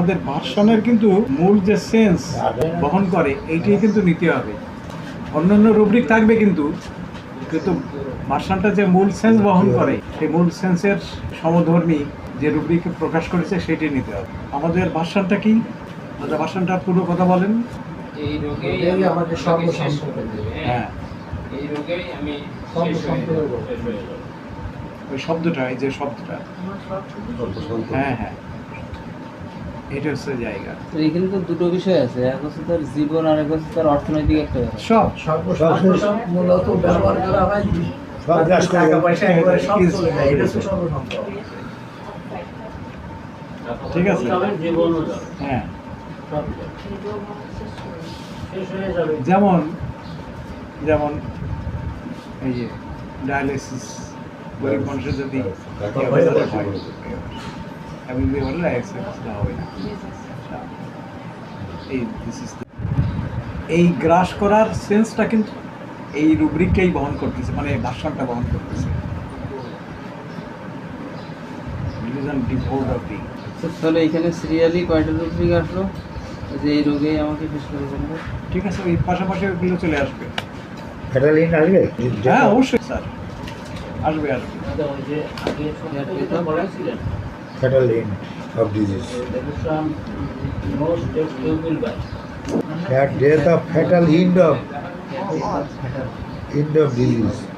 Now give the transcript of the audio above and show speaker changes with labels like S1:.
S1: আমাদের ভার্সনের কিন্তু মূল যে সেন্স বহন করে এইটাই কিন্তু নিতে হবে। অন্যান্য রুব্রিক থাকবে কিন্তু কিন্তু ভার্সনটা যে মূল সেন্স বহন করে সেই মূল সেন্সের সমধর্মী যে রুব্রিক প্রকাশ করেছে সেটাই নিতে হবে। আমাদের ভার্সনটা কি? আমাদের ভার্সনটা পুরো কথা বলেন।
S2: আমাদের
S1: হ্যাঁ
S3: এই রোগেই আমি।
S1: ওই শব্দটা এই যে শব্দটা। হ্যাঁ হ্যাঁ। এটা হচ্ছে জায়গা।
S4: তো এখানে তো দুটো বিষয় আছে এক হচ্ছে তার জীবন আর এক হচ্ছে তার অর্থনৈতিক একটা ব্যাপার।
S1: সব
S2: সর্বশান্ত মূলত ব্যবহার করা হয়।
S5: সব গ্রাস করে
S2: টাকা পয়সা একেবারে সব চলে যায়। এটা হচ্ছে সর্বশান্ত
S1: ঠিক আছে। হ্যাঁ। যেমন যেমন এই যে ডায়ালিসিস গরিব মানুষের যদি এই হবে এই গ্রাস করার সেন্সটা কিন্তু এই রুব্রিককেই বহন করতেছে মানে ভাষণটা বহন করতেছে।
S4: তাহলে এখানে সিরিয়ালি কয়টা রুব্রিক আসলো? যে এই রোগেই আমাকে শেষ করে ফেলবে
S1: ঠিক আছে ওই পাশাপাশি ওগুলো চলে আসবে।
S5: আসবে?
S1: হ্যাঁ অবশ্যই স্যার। আসবে আসবে।
S5: fatal
S6: end of disease.
S5: That death of fatal end of end of disease.